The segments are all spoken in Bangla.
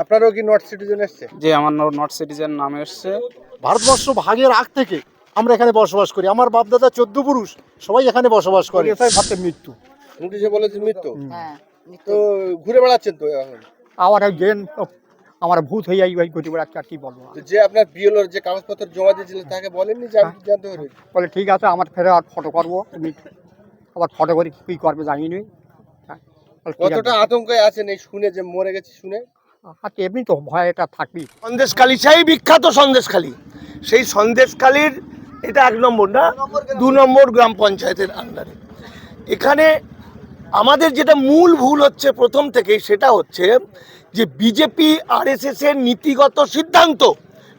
আপনারও কি নর্থ সিটিজেন এসছে? যে আমার নর্থ সিটিজেন নাম এসছে। ভারতবর্ষ ভাগের আগ থেকে আমরা এখানে বসবাস করি। আমার বাপ দাদা চোদ্দ পুরুষ সবাই এখানে বসবাস করে। এটাই ভাবতে মৃত্যু। নোটিশে বলেছে মৃত্যু। হ্যাঁ তো ঘুরে বেড়াচ্ছেন তো এখন? আমার এক আমার ভূত হয়ে যাই ঘটি বেড়াচ্ছে আর কি বলব? তো যে আপনার বিএলওর যে কাগজপত্র জমা দিয়েছিলেন তাকে বলেননি যে আমি জানতে পারি বলে ঠিক আছে আমার ফেরে আর ফটো করব। তুমি আবার ফটো করে কী করবে জানি নি হ্যাঁ, কতটা আতঙ্কে আছেন এই শুনে যে মরে গেছে শুনে? আচ্ছা এমনি তো ভয় এটা থাকবি সন্দেশখালী সেই বিখ্যাত সন্দেশখালী। সেই সন্দেশখালীর এটা এক নম্বর না? দু নম্বর গ্রাম। পঞ্চায়েতের আন্ডারে এখানে আমাদের যেটা মূল ভুল হচ্ছে প্রথম থেকেই সেটা হচ্ছে যে বিজেপি আরএসএস এর নীতিগত সিদ্ধান্ত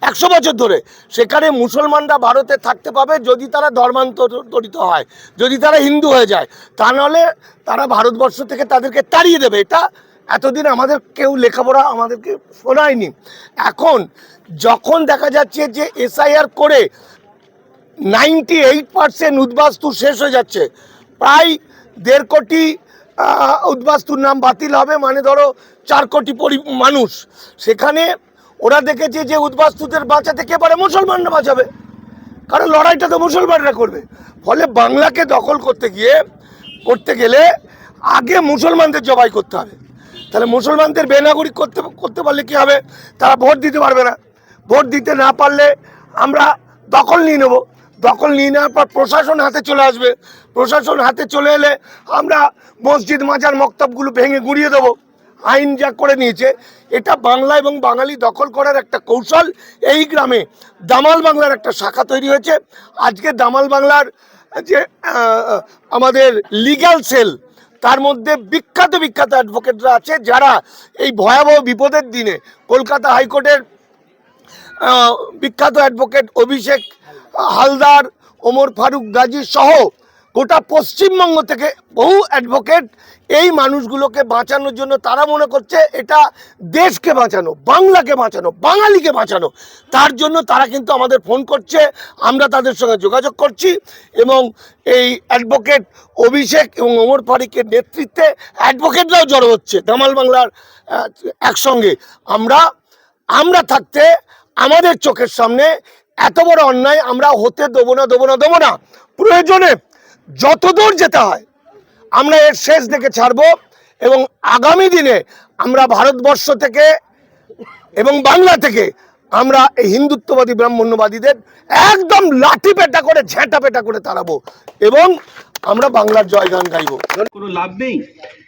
একশো বছর ধরে সেখানে মুসলমানরা ভারতে থাকতে পাবে যদি তারা ধর্মান্তরিত হয় যদি তারা হিন্দু হয়ে যায়। তা নাহলে তারা ভারতবর্ষ থেকে তাদেরকে তাড়িয়ে দেবে। এটা এতদিন আমাদের কেউ লেখাপড়া আমাদেরকে শোনায়নি। এখন যখন দেখা যাচ্ছে যে এসআইআর করে নাইনটি এইট পার্সেন্ট উদ্বাস্তু শেষ হয়ে যাচ্ছে, প্রায় দেড় কোটি উদ্বাস্তুর নাম বাতিল হবে মানে ধরো চার কোটি পরি, মানুষ। সেখানে ওরা দেখেছে যে উদ্বাস্তুদের বাঁচাতে কে পারে? মুসলমানরা বাঁচাবে। কারণ লড়াইটা তো মুসলমানরা করবে। ফলে বাংলাকে দখল করতে গিয়ে, করতে গেলে আগে মুসলমানদের জবাই করতে হবে। তাহলে মুসলমানদের বেনাগরিক করতে করতে পারলে কি হবে? তারা ভোট দিতে পারবে না। ভোট দিতে না পারলে আমরা দখল নিয়ে নেব। দখল নিয়ে নেওয়ার পর প্রশাসন হাতে চলে আসবে। প্রশাসন হাতে চলে এলে আমরা মসজিদ, মাজার, মক্তবগুলো ভেঙে গুঁড়িয়ে দেবো। আইন যা করে নিয়েছে, এটা বাংলা এবং বাঙালি দখল করার একটা কৌশল এই গ্রামে। দামাল বাংলার একটা শাখা তৈরি হয়েছে। আজকে দামাল বাংলার যে আমাদের লিগ্যাল সেল তার মধ্যে বিখ্যাত বিখ্যাত অ্যাডভোকেটরা আছে যারা এই ভয়াবহ বিপদের দিনে কলকাতা হাইকোর্টের বিখ্যাত অ্যাডভোকেট অভিষেক হালদার, ওমর ফারুক গাজী সহ গোটা পশ্চিমবঙ্গ থেকে বহু অ্যাডভোকেট এই মানুষগুলোকে বাঁচানোর জন্য তারা মনে করছে এটা দেশকে বাঁচানো, বাংলাকে বাঁচানো, বাঙালিকে বাঁচানো। তার জন্য তারা কিন্তু আমাদের ফোন করছে, আমরা তাদের সঙ্গে যোগাযোগ করছি এবং এই অ্যাডভোকেট অভিষেক এবং ওমর ফারুকের নেতৃত্বে অ্যাডভোকেটরাও জড়ো হচ্ছে দামাল বাংলার একসঙ্গে। আমরা আমরা থাকতে আমাদের চোখের সামনে এত বড় অন্যায় আমরা হতে দেবো না দেবো না দেবো না। প্রয়োজনে যত দূর যেতে হয়, আমরা এর শেষ দেখে ছাড়বো এবং আগামী দিনে আমরা ভারতবর্ষ থেকে এবং বাংলা থেকে আমরা এই হিন্দুত্ববাদী, ব্রাহ্মণ্যবাদীদের একদম লাঠি পেটা করে, ঝেঁটা পেটা করে তাড়াবো এবং আমরা বাংলার জয়গান গাইবো। কোনো লাভ নেই,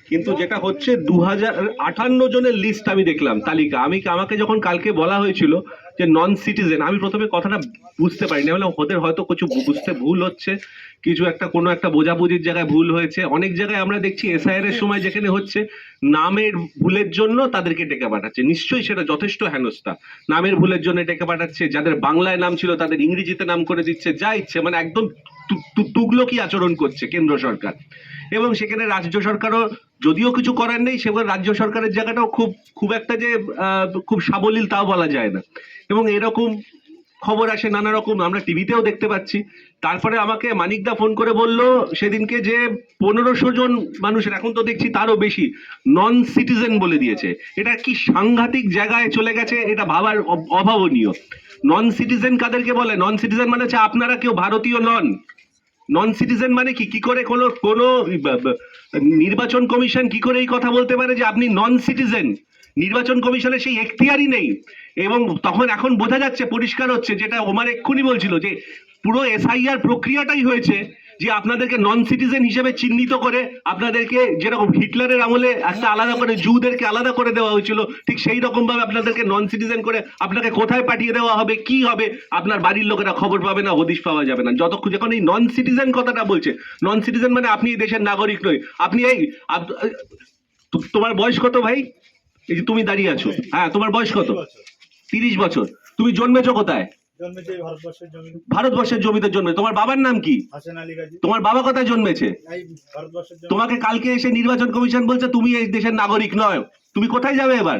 কিন্তু যেটা হচ্ছে দু হাজার আটান্ন জনের লিস্ট আমি দেখলাম, তালিকা। আমি আমাকে যখন কালকে বলা হয়েছিল যে নন সিটিজেন আমি প্রথমে কথাটা বুঝতে পারিনি। বললাম, ওদের হয়তো কিছু বুঝতে ভুল হচ্ছে, কিছু একটা, কোনো একটা বোঝাবুঝির জায়গায় ভুল হয়েছে। অনেক জায়গায় আমরা দেখছি এসআইআর এর সময় যেখানে হচ্ছে, নামের ভুলের জন্য তাদেরকে ডেকে পাঠাচ্ছে। নিশ্চয়ই সেটা যথেষ্ট হেনস্থা। নামের ভুলের জন্য ডেকে পাঠাচ্ছে, যাদের বাংলায় নাম ছিল তাদের ইংরেজিতে নাম করে দিচ্ছে, যা ইচ্ছে মানে একদম তুগলকি আচরণ করছে কেন্দ্র সরকার। এবং সেখানে রাজ্য সরকারও যদিও কিছু করার নেই সেখানে রাজ্য সরকারের জায়গাটাও খুব খুব একটা যে খুব সাবলীল তাও বলা যায় না। এবং এরকম খবর আসে নানা রকম, আমরা টিভিতেও দেখতে পাচ্ছি। তারপরে আমাকে মানিকদা ফোন করে বলল, সেদিনকে যে পনেরোশো জন মানুষের, এখন তো দেখছি তারও বেশি নন সিটিজেন বলে দিয়েছে। এটা কি সাংঘাতিক জায়গায় চলে গেছে, এটা ভাবার অভাবনীয়। নন সিটিজেন কাদেরকে বলে? নন সিটিজেন মানে হচ্ছে আপনারা কেউ, ভারতীয় নন। নন সিটিজেন মানে কি? কি করে কোনো কোনো নির্বাচন কমিশন কি করে এই কথা বলতে পারে যে আপনি নন সিটিজেন নির্বাচন কমিশনের সেই এখতিয়ারই নেই। এবং তখন এখন বোঝা যাচ্ছে, পরিষ্কার হচ্ছে, যেটা ওমার এক্ষুনি বলছিল যে, পুরো এসআইআর প্রক্রিয়াটাই হয়েছে যে আপনাদেরকে নন সিটিজেন হিসেবে চিহ্নিত করে আপনাদেরকে যেরকম হিটলারের আমলে একটা আলাদা করে, জুদেরকে আলাদা করে দেওয়া হয়েছিল, ঠিক সেই রকম ভাবে আপনাদেরকে নন সিটিজেন করে আপনাকে কোথায় পাঠিয়ে দেওয়া হবে, কি হবে, আপনার বাড়ির লোকেরা খবর পাবে না, হদিশ পাওয়া যাবে না। যতক্ষণ, যখন এই নন সিটিজেন কথাটা বলছে নন সিটিজেন মানে আপনি এই দেশের নাগরিক নই, আপনি এই তোমার বয়স কত ভাই? এই যে তুমি দাঁড়িয়ে আছো হ্যাঁ তোমার বয়স কত? তিরিশ বছর। তুমি জন্মেছো কোথায়? ভারতবর্ষের জমি জমিতে জন্মে। তোমার বাবার নাম কি? তোমার বাবা কোথায় জন্মেছে? তোমাকে কালকে এসে নির্বাচন কমিশন বলছে তুমি এই দেশের নাগরিক নয়। তুমি কোথায় যাবে এবার?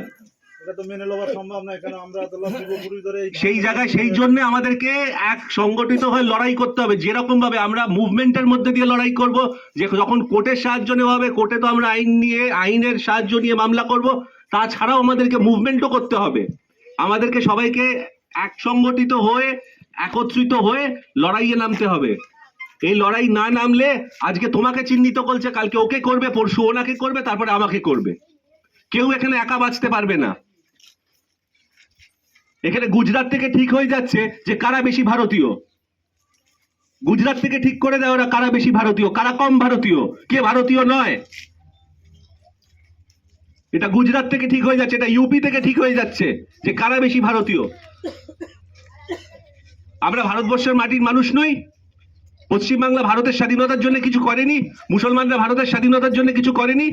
সেই জায়গায় সেই জন্য আমাদেরকে এক সংগঠিত হয়ে লড়াই করতে হবে যেরকম ভাবে আমরা মুভমেন্টের মধ্যে দিয়ে লড়াই করব যে যখন কোর্টের সাহায্য নেওয়া হবে কোর্টে তো আমরা আইন নিয়ে আইনের সাহায্য নিয়ে মামলা করব তাছাড়াও আমাদেরকে মুভমেন্টও করতে হবে। আমাদেরকে সবাইকে এক সংগঠিত হয়ে, একত্রিত হয়ে লড়াইয়ে নামতে হবে। এই লড়াই না নামলে আজকে তোমাকে চিহ্নিত করছে, কালকে ওকে করবে, পরশু ওনাকে করবে, তারপরে আমাকে করবে। কেউ এখানে একা বাঁচতে পারবে না। এখানে গুজরাট থেকে ঠিক হয়ে যাচ্ছে যে কারা বেশি ভারতীয়। গুজরাট থেকে ঠিক করে দেয় ওরা কারা বেশি ভারতীয়, কারা কম ভারতীয়, কে ভারতীয় নয়। এটা গুজরাট থেকে ঠিক হয়ে যাচ্ছে, এটা ইউপি থেকে ঠিক হয়ে যাচ্ছে যে কারা বেশি ভারতীয়? আমরা ভারতবর্ষের মাটির মানুষ নই। পশ্চিমবাংলা ভারতের স্বাধীনতার জন্য কিছু করেনি, মুসলমানরা ভারতের স্বাধীনতার জন্য কিছু করেনি।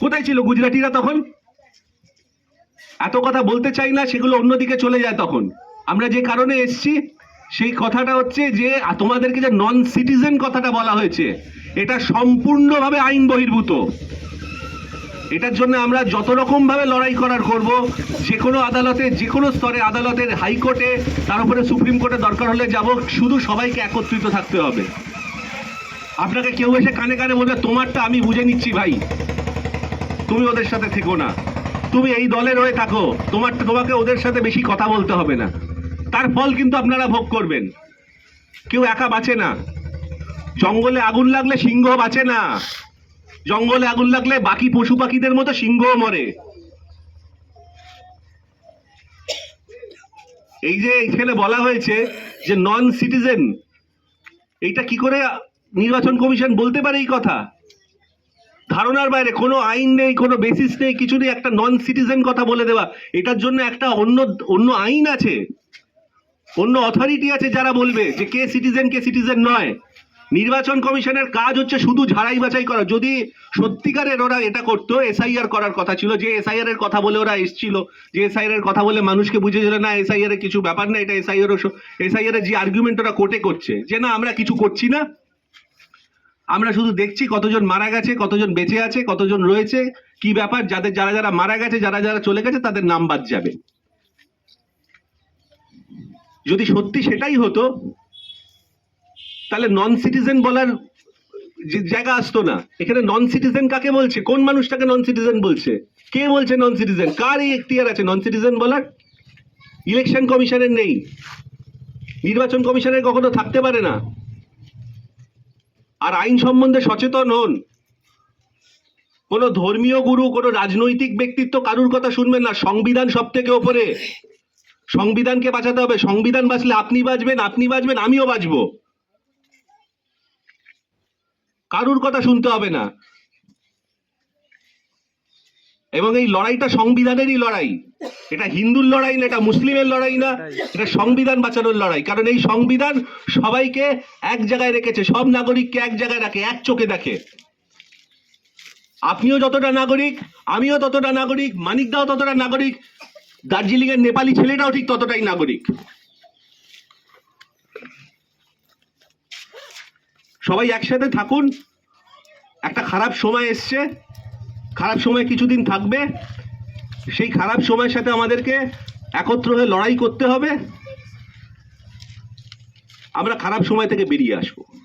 কোথায় ছিল গুজরাটিরা তখন? এত কথা বলতে চাই না, সেগুলো অন্যদিকে চলে যায় তখন। আমরা যে কারণে এসছি, সেই কথাটা হচ্ছে যে তোমাদেরকে যে নন সিটিজেন কথাটা বলা হয়েছে, এটা সম্পূর্ণভাবে আইন বহির্ভূত। এটার জন্য আমরা যত রকম ভাবে লড়াই করার করব, যে কোনো আদালতে, যে কোনো স্তরে আদালতের হাইকোর্টে, তার উপরে সুপ্রিম কোর্টে দরকার হলে যাব, শুধু সবাইকে একত্রিত থাকতে হবে। আপনাকে কেউ এসে কানে কানে বলবে, তোমারটা আমি বুঝে নিচ্ছি ভাই। তুমি ওদের সাথে থেকো না। তুমি এই দলের হয়ে থাকো। তোমার, তোমাকে ওদের সাথে বেশি কথা বলতে হবে না। তার ফল কিন্তু আপনারা ভোগ করবেন। কেউ একা বাঁচে না। জঙ্গলে আগুন লাগলে সিংহ বাঁচে না। জঙ্গলে আগুন লাগলে বাকি পশু পাখিদের মতো সিংহও মরে। এই যে এখানে বলা হয়েছে যে নন সিটিজেন এইটা কি করে নির্বাচন কমিশন বলতে পারে এই কথা? ধারণার বাইরে কোনো আইন নেই, কোনো বেসিস নেই, কিছু নেই, একটা নন সিটিজেন কথা বলে দেওয়া। এটার জন্য একটা অন্য অন্য আইন আছে। অন্য অথরিটি আছে যারা বলবে যে কে সিটিজেন কে সিটিজেন নয়। নির্বাচন কমিশনের কাজ হচ্ছে শুধু ঝাড়াই বাছাই করা। যদি সত্যিকারের ওরা এটা করতো এসআইআর করার কথা ছিল। যে এসআইআর এর কথা বলে ওরা এসেছিল, যে এসআইআর এর কথা বলে মানুষকে বুঝিয়েছিল না এসআইআর এর কিছু ব্যাপার না, এটা এসআইআর এসআইআর এর যে আর্গুমেন্ট ওরা কোর্টে করছে, যে না, আমরা কিছু করছি না। আমরা শুধু দেখছি কতজন মারা গেছে, কতজন বেঁচে আছে, কতজন রয়েছে, কি ব্যাপার, যাদের যারা যারা মারা গেছে, যারা যারা চলে গেছে, তাদের নাম বাদ যাবে। যদি সত্যি সেটাই হতো তাহলে নন সিটিজেন বলার জায়গা আসতো না। এখানে নন সিটিজেন কাকে বলছে? কোন মানুষটাকে নন সিটিজেন বলছে? কে বলছে নন সিটিজেন কার এই এখতিয়ার আছে নন সিটিজেন বলার? ইলেকশন কমিশনের নেই। নির্বাচন কমিশনের কখনো থাকতে পারে না। আর আইন সম্বন্ধে সচেতন হন। কোনো ধর্মীয় গুরু, কোনো রাজনৈতিক ব্যক্তিত্ব কারুর কথা শুনবেন না। সংবিধান সব থেকে ওপরে। সংবিধানকে বাঁচাতে হবে। সংবিধান বাঁচলে আপনি বাঁচবেন আপনি বাঁচবেন, আমিও বাঁচবো। কারুর কথা শুনতে হবে না। এবং এই লড়াইটা সংবিধানেরই লড়াই। এটা হিন্দুর লড়াই না, এটা মুসলিমের লড়াই না, এটা সংবিধান বাঁচানোর লড়াই। কারণ এই সংবিধান সবাইকে এক জায়গায় রেখেছে, সব নাগরিককে এক জায়গায় রাখে, এক চোখে দেখে। আপনিও যতটা নাগরিক, আমিও ততটা নাগরিক, মানিকদাও ততটা নাগরিক দার্জিলিং এর নেপালি ছেলেটাও ঠিক ততটাই নাগরিক। সবাই একসাথে থাকুন। একটা খারাপ সময় এসছে। খারাপ সময় কিছুদিন থাকবে। সেই খারাপ সময়ের সাথে আমাদেরকে একত্র হয়ে লড়াই করতে হবে। আমরা খারাপ সময় থেকে বেরিয়ে আসব।